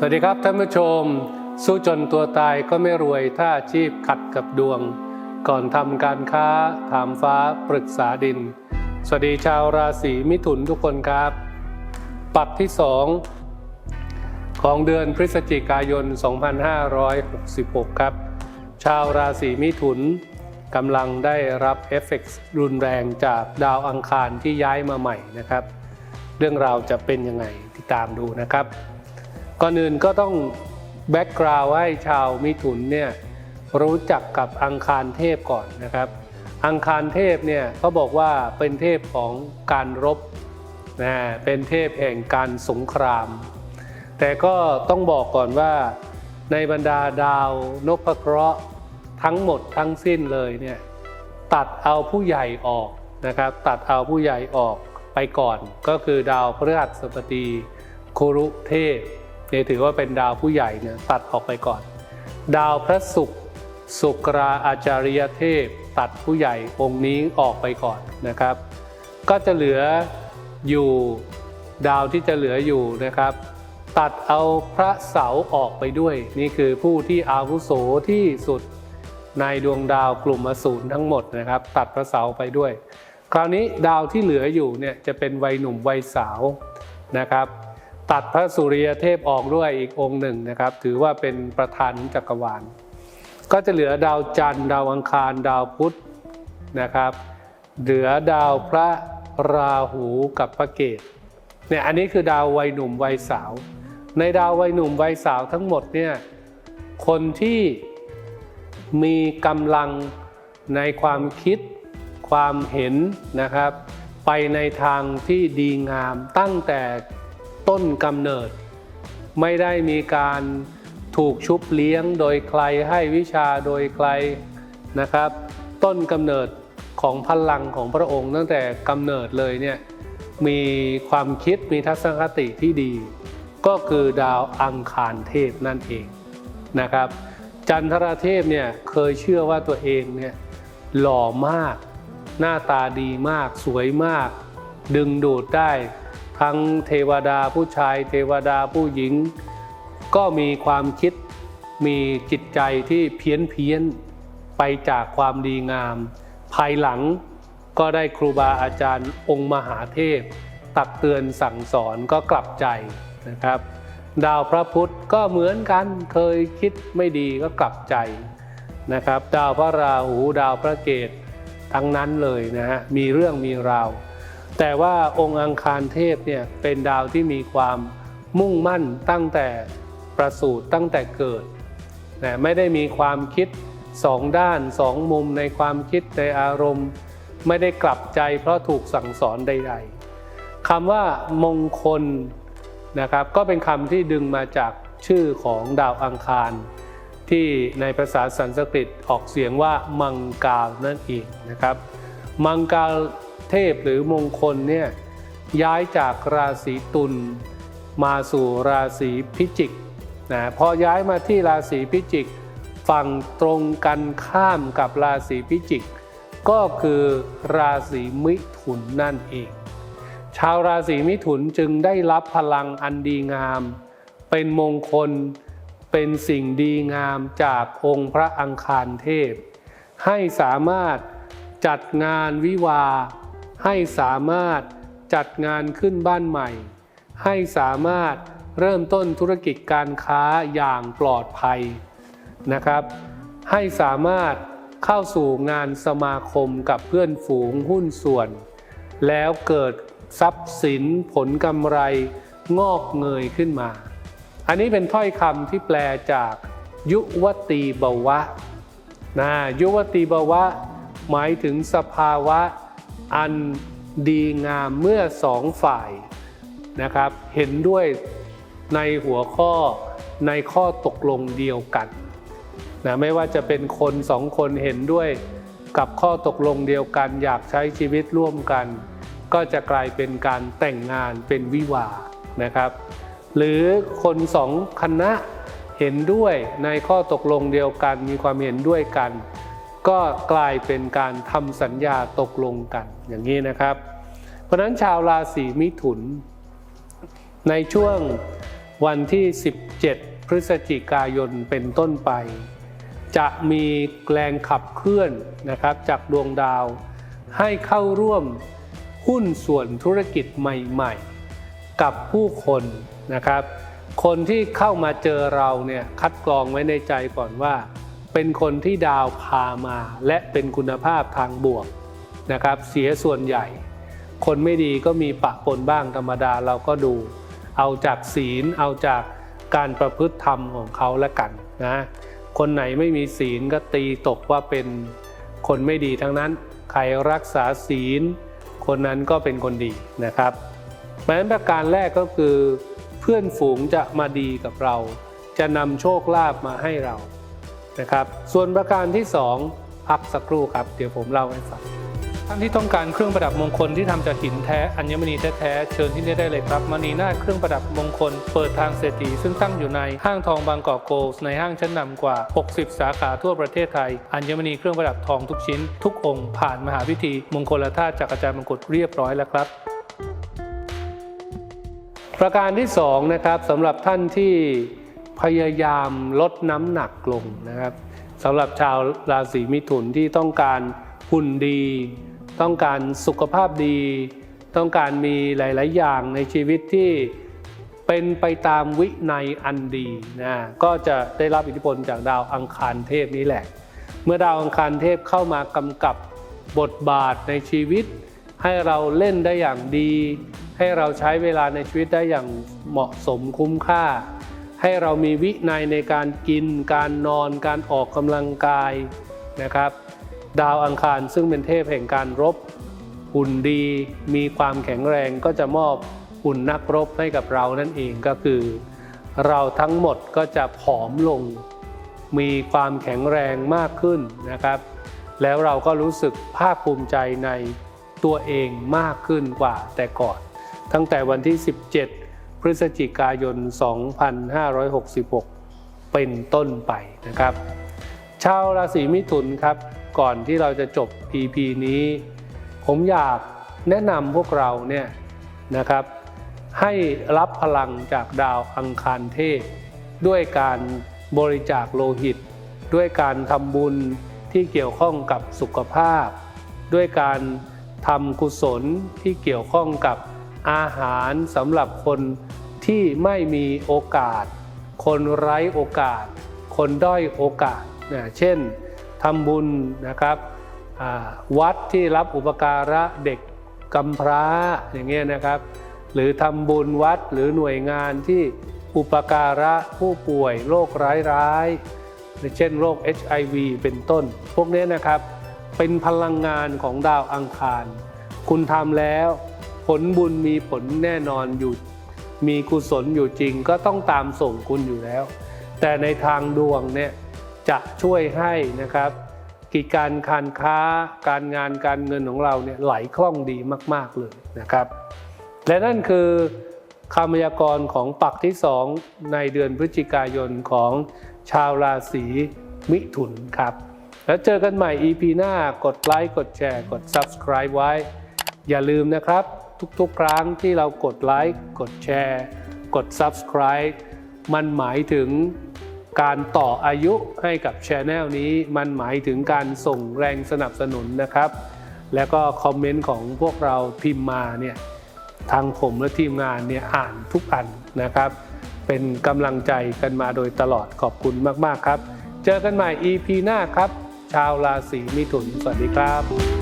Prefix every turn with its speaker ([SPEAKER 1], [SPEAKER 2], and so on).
[SPEAKER 1] สวัสดีครับท่านผู้ชม สู้จนตัวตายก็ไม่รวยถ้าอาชีพขัดกับดวง ก่อนทำการค้า ถามฟ้าปรึกษาดิน สวัสดีชาวราศีมิถุนทุกคนครับ ปักที่สองของเดือนพฤศจิกายน 2566 ครับ ชาวราศีมิถุนกำลังได้รับเอฟเฟกตรุนแรงจากดาวอังคารที่ย้ายมาใหม่นะครับ เรื่องราวจะเป็นยังไงติดตามดูนะครับ ก่อนอื่นก็ต้องแบ็กกราวให้ชาวมิถุนเนี่ยรู้จักกับอังคารเทพก่อนนะครับ อังคารเทพเนี่ยเขาบอกว่าเป็นเทพของการรบนะเป็นเทพแห่งการสงคราม แต่ก็ต้องบอกก่อนว่าในบรรดาดาวนพเคราะห์ทั้งหมดทั้งสิ้นเลยเนี่ยตัดเอาผู้ใหญ่ออกนะครับ ตัดเอาผู้ใหญ่ออกไปก่อน ก็คือดาวพฤหัสบดีคุรุเทพ เนี่ยถือว่าเป็นดาวผู้ใหญ่เนี่ยตัดออกไปก่อน ดาวพระศุกร์สุกราอาจาริยเทพ ตัดผู้ใหญ่องค์นี้ออกไปก่อนนะครับ ก็จะเหลืออยู่ดาวที่จะเหลืออยู่นะครับ ตัดเอาพระเสาออกไปด้วย นี่คือผู้ที่อาวุโสที่สุดในดวงดาวกลุ่มอสูรทั้งหมดนะครับ ตัดพระเสาไปด้วย คราวนี้ดาวที่เหลืออยู่เนี่ยจะเป็นวัยหนุ่มวัยสาวนะครับ ตัดพระสุริยเทพออกด้วยอีกองค์หนึ่งนะครับ ถือว่าเป็นประธานจักรวาล ก็จะเหลือดาวจันทร์ดาวอังคารดาวพุธนะครับ เหลือดาวพระราหูกับพระเกตเนี่ยอันนี้คือดาววัยหนุ่มวัยสาว ในดาววัยหนุ่มวัยสาวทั้งหมดเนี่ยคนที่มีกำลังในความคิดความเห็นนะครับ ไปในทางที่ดีงามตั้งแต่ ต้นกำเนิด ไม่ได้มีการถูกชุบเลี้ยงโดยใครให้วิชาโดยใครนะครับ ต้นกำเนิดของพลังของพระองค์ ตั้งแต่กำเนิดเลยเนี่ยมีความคิดมีทัศนคติที่ดี ก็คือดาวอังคารเทพนั่นเองนะครับ จันทรเทพเนี่ยเคยเชื่อว่าตัวเองเนี่ยหล่อมาก หน้าตาดีมากสวยมาก ดึงดูดได้ ทั้งเทวดาผู้ชาย เทวดาผู้หญิง ก็มีความคิดมีจิตใจที่เพี้ยนเพี้ยนไปจากความดีงาม ภายหลังก็ได้ครูบาอาจารย์องค์มหาเทพ ตักเตือนสั่งสอนก็กลับใจนะครับ ดาวพระพุธก็เหมือนกันเคยคิดไม่ดีก็กลับใจนะครับ ดาวพระราหูดาวพระเกตทั้งนั้นเลยนะฮะมีเรื่องมีราว แต่ว่าองค์อังคารเทพเนี่ยเป็นดาวที่มีความมุ่งมั่นตั้งแต่ประสูติตั้งแต่เกิดนะไม่ได้มีความคิดสองด้านสองมุมในความคิดในอารมณ์ ไม่ได้กลับใจเพราะถูกสั่งสอนใด ๆคำว่ามงคลนะครับก็เป็นคำที่ดึงมาจากชื่อของดาวอังคาร ที่ในภาษาสันสกฤตออกเสียงว่ามังกาลนั่นเองนะครับ มังกาล เทพหรือมงคลเนี่ยย้ายจากราศีตุลมาสู่ราศีพิจิกนะพอย้ายมาที่ราศีพิจิก ฝั่งตรงกันข้ามกับราศีพิจิก ก็คือราศีมิถุนนั่นเอง ชาวราศีมิถุนจึงได้รับพลังอันดีงาม เป็นมงคลเป็นสิ่งดีงามจากองค์พระอังคารเทพ ให้สามารถจัดงานวิวา ให้สามารถจัดงานขึ้นบ้านใหม่ ให้สามารถเริ่มต้นธุรกิจการค้าอย่างปลอดภัยนะครับ ให้สามารถเข้าสู่งานสมาคมกับเพื่อนฝูงหุ้นส่วน แล้วเกิดทรัพย์สินผลกำไรงอกเงยขึ้นมา อันนี้เป็นถ้อยคำที่แปลจากยุวตีบวะนะยุวตีบวะ หมายถึงสภาวะ อันดีงามเมื่อสองฝ่ายนะครับเห็นด้วยในหัวข้อในข้อตกลงเดียวกันนะไม่ว่าจะเป็นคนสองคนเห็นด้วยกับข้อตกลงเดียวกัน อยากใช้ชีวิตร่วมกัน ก็จะกลายเป็นการแต่งงานเป็นวิวานะครับ หรือคนสองคณะเห็นด้วยในข้อตกลงเดียวกันมีความเห็นด้วยกัน ก็กลายเป็นการทำสัญญาตกลงกันอย่างนี้นะครับ เพราะฉะนั้นชาวราศีมิถุน ในช่วงวันที่ 17 พฤศจิกายนเป็นต้นไป จะมีแรงขับเคลื่อนนะครับจากดวงดาว ให้เข้าร่วมหุ้นส่วนธุรกิจใหม่ๆ กับผู้คนนะครับ คนที่เข้ามาเจอเราเนี่ยคัดกรองไว้ในใจก่อนว่า เป็นคนที่ดาวพามา และเป็นคุณภาพทางบวกนะครับ เสียส่วนใหญ่ คนไม่ดีก็มีปะปนบ้างธรรมดาเราก็ดู เอาจากศีลเอาจากการประพฤติธรรมของเขาและกันนะคนไหนไม่มีศีลก็ตีตกว่าเป็นคนไม่ดีทั้งนั้น ใครรักษาศีล คนนั้นก็เป็นคนดีนะครับเพราะฉะนั้นประการแรกก็คือ เพื่อนฝูงจะมาดีกับเรา จะนำโชคลาภมาให้เรา นะครับ ส่วนประการที่สองพักสักครู่ครับ เดี๋ยวผมเล่าให้ฟังท่านที่ต้องการเครื่องประดับมงคลที่ทำจากหินแท้อัญมณีแท้ๆเชิญที่นี่ได้เลยครับมณีนาฏเครื่องประดับมงคล เปิดทางเศรษฐีซึ่งตั้งอยู่ในห้างทองบางกอกโกลส์ในห้างชั้นนำกว่า 60 สาขาทั่วประเทศไทย อัญมณีเครื่องประดับทองทุกชิ้น ทุกองค์ผ่านมหาพิธี มงคลธาตุจากอาจารย์มงกุฎเรียบร้อยแล้วครับ ประการที่สองนะครับสำหรับท่านที่ พยายามลดน้ำหนักลงนะครับสำหรับชาวราศีมิถุนที่ต้องการหุ่นดี ต้องการสุขภาพดี ต้องการมีหลาย ๆ อย่างในชีวิตที่เป็นไปตามวินัยอันดีนะก็จะได้รับอิทธิพลจากดาวอังคารเทพนี้แหละ เมื่อดาวอังคารเทพเข้ามากำกับบทบาทในชีวิต ให้เราเล่นได้อย่างดี ให้เราใช้เวลาในชีวิตได้อย่างเหมาะสมคุ้มค่า ให้เรามีวินัยในการกิน การนอน การออกกำลังกายนะครับ ดาวอังคารซึ่งเป็นเทพแห่งการรบหุ่นดี มีความแข็งแรงก็จะมอบหุ่นนักรบให้กับเรานั่นเองก็คือ เราทั้งหมดก็จะผอมลง มีความแข็งแรงมากขึ้นนะครับ แล้วเราก็รู้สึกภาคภูมิใจในตัวเองมากขึ้นกว่าแต่ก่อน ตั้งแต่วันที่ 17 พฤศจิกายน 2566 เป็นต้นไปนะครับ ชาวราศีมิถุนครับ ก่อนที่เราจะจบ EP นี้ ผมอยากแนะนำพวกเราเนี่ยนะครับ ให้รับพลังจากดาวอังคารเทพ ด้วยการบริจาคโลหิต ด้วยการทำบุญที่เกี่ยวข้องกับสุขภาพ ด้วยการทำกุศลที่เกี่ยวข้องกับอาหารสำหรับคน ที่ไม่มีโอกาส คนไร้โอกาส คนด้อยโอกาสนะเช่นทำบุญนะครับวัดที่รับอุปการะเด็กกำพร้าอย่างเงี้ยนะครับ หรือทำบุญวัดหรือหน่วยงานที่อุปการะผู้ป่วยโรคร้ายๆเช่นโรค HIV เป็นต้น พวกนี้นะครับเป็นพลังงานของดาวอังคาร คุณทำแล้ว ผลบุญมีผลแน่นอนอยู่ มีกุศลอยู่จริงก็ต้องตามส่งคุณอยู่แล้ว แต่ในทางดวงเนี่ยจะช่วยให้นะครับกิจการการค้าการงานการเงินของเราเนี่ยไหลคล่องดีมาก ๆเลยนะครับ และนั่นคือคำพยากรณ์ของปักที่2ในเดือนพฤศจิกายนของชาวราศีมิถุนครับ แล้วเจอกันใหม่ EP หน้า กดไลค์ กดแชร์ กด Subscribe ไว้ อย่าลืมนะครับ ทุกๆ ครั้งที่เรากดไลค์กดแชร์ กด Subscribe มันหมายถึงการต่ออายุให้กับช anel นี้ มันหมายถึงการส่งแรงสนับสนุนนะครับ แล้วก็คอมเมนต์ของพวกเราพิมพ์มาเนี่ยทางผมและทีมงานเนี่ยอ่านทุกอันนะครับ เป็นกำลังใจกันมาโดยตลอดขอบคุณมาก ๆ ครับ เจอกันใหม่ EP หน้าครับ ชาวราศีมิถุน สวัสดีครับ